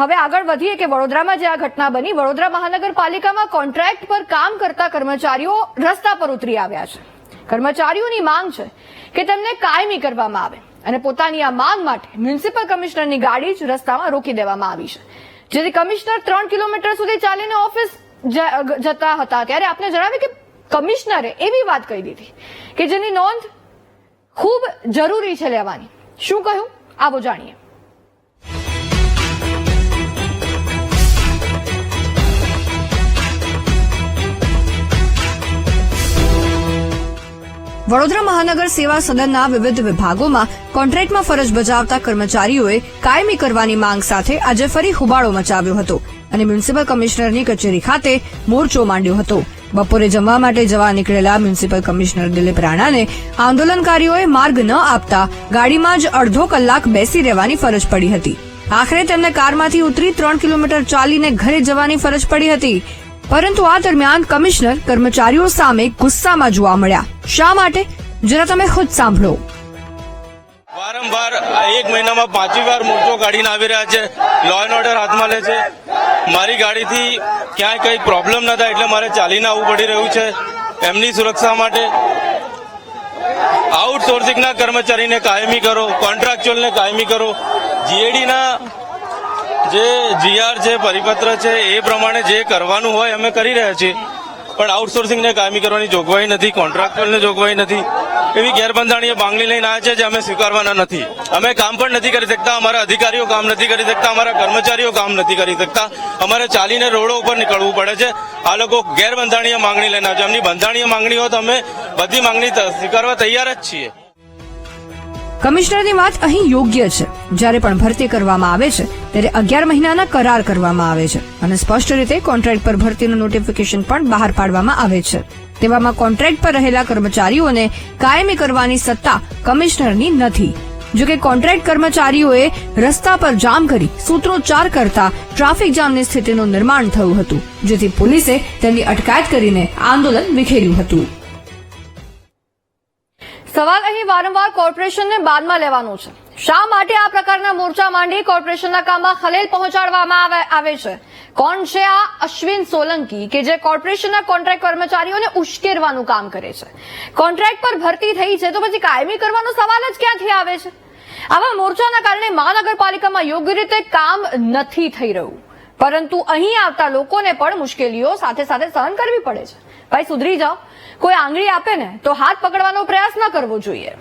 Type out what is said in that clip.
હવે આગળ વધીએ કે વડોદરામાં જે આ ઘટના બની, વડોદરા મહાનગરપાલિકામાં કોન્ટ્રાક્ટ પર કામ કરતા કર્મચારીઓ રસ્તા પર ઉતરી આવ્યા છે. કર્મચારીઓની માંગ છે કે તેમને કાયમી કરવામાં આવે અને પોતાની આ માંગ માટે મ્યુનિસિપલ કમિશનરની ગાડી જ રસ્તામાં રોકી દેવામાં આવી છે. જેથી કમિશનર ત્રણ કિલોમીટર સુધી ચાલીને ઓફિસ જતા હતા. ત્યારે આપને જણાવ્યું કે કમિશનરે એવી વાત કહી દીધી કે જેની નોંધ ખૂબ જરૂરી છે લેવાની. શું કહ્યું? આવો જાણીએ. વડોદરા મહાનગર સેવા સદનના વિવિધ વિભાગોમાં કોન્ટ્રાક્ટમાં ફરજ બજાવતા કર્મચારીઓએ કાયમી કરવાની માંગ સાથે આજે ફરી હુબાળો મચાવ્યો હતો અને મ્યુનિસિપલ કમિશનરની કચેરી ખાતે મોરચો માંડ્યો હતો. બપોરે જમવા માટે જવા નીકળેલા મ્યુનિસિપલ કમિશનર દિલીપ રાણાને આંદોલનકારીઓએ માર્ગ ન આપતા ગાડીમાં જ અડધો કલાક બેસી રહેવાની ફરજ પડી હતી. આખરે તેમને કારમાંથી ઉતરી ત્રણ કિલોમીટર ચાલીને ઘરે જવાની ફરજ પડી હતી. પરંતુ આ દરમિયાન કમિશનર કર્મચારીઓ સામે ગુસ્સામાં જોવા મળ્યા. શા માટે? જરા તમે ખુદ સાંભળો. વારંવાર એક મહિનામાં પાંચમી વાર મોરચો કાઢીને આવી રહ્યા છે. લો એન્ડ ઓર્ડર હાથમાં લે છે. મારી ગાડીથી ક્યાંય કંઈ પ્રોબ્લેમ ન થાય એટલે મારે ચાલીને આવવું પડી રહ્યું છે એમની સુરક્ષા માટે. આઉટસોર્સિંગના કર્મચારીને કાયમી કરો કોન્ટ્રાક્ચ્યુઅલને કાયમી કરો. જીએડીના જે જીઆર છે, પરિપત્ર છે, એ પ્રમાણે જે કરવાનું હોય અમે કરી રહ્યા છીએ. પણ આઉટસોર્સિંગને કાયમી કરવાની જોગવાઈ નથી કોન્ટ્રાક્ચ્યુઅલને જોગવાઈ નથી. એવી ગેરબંધારણીય માંગણી લઈને આવ્યા છે જે અમે સ્વીકારવાના નથી. અમે કામ પણ નથી કરી શકતા, અમારા અધિકારીઓ કામ નથી કરી શકતા, અમારા કર્મચારીઓ કામ નથી કરી શકતા. અમારે ચાલીને રોડો ઉપર નીકળવું પડે છે. આ લોકો ગેરબંધારણીય માંગણી લઈને આવ્યા છે. એમની બંધારણીય માંગણીઓ તો અમે બધી માંગણી સ્વીકારવા તૈયાર જ છીએ. કમિશનરની વાત અહીં યોગ્ય છે. જ્યારે પણ ભરતી કરવામાં આવે છે, ત્યારે અગિયાર મહિનાના કરાર કરવામાં આવે છે અને સ્પષ્ટ રીતે કોન્ટ્રાક્ટ પર ભરતીનું નોટિફિકેશન પણ બહાર પાડવામાં આવે છે. તેવામાં કોન્ટ્રાક્ટ પર રહેલા કર્મચારીઓને કાયમી કરવાની સત્તા કમિશનરની નથી. જોકે કોન્ટ્રાક્ટ કર્મચારીઓએ રસ્તા પર જામ કરી સૂત્રોચ્ચાર કરતા ટ્રાફિક જામની સ્થિતિનું નિર્માણ થયું હતું, જેથી પોલીસે તેની અટકાયત કરીને આંદોલન વિખેર્યું હતું. સવાલ અહીં વારંવાર કોર્પોરેશનને બાદમાં લેવાનો છે. શા માટે આ પ્રકારના મોરચા માંડી કોર્પોરેશનના કામમાં ખલેલ પહોંચાડવામાં આવે- છે? કોણ છે આ અશ્વિન સોલંકી કે જે કોર્પોરેશનના કોન્ટ્રાક્ટ કર્મચારીઓને ઉશ્કેરવાનું કામ કરે છે? કોન્ટ્રાક્ટ પર ભરતી થઈ છે તો પછી કાયમી કરવાનો સવાલ જ ક્યાંથી આવે છે? આવા મોરચાના કારણે મહાનગરપાલિકામાં યોગ્ય રીતે કામ નથી થઈ રહ્યું. પરંતુ અહીં આવતા લોકોને પણ મુશ્કેલીઓ સાથે સાથે સહન કરવી પડે છે. ભાઈ સુધરી જાઓ. કોઈ આંગળી આપે ને તો હાથ પકડવાનો પ્રયાસ ન કરવો જોઈએ.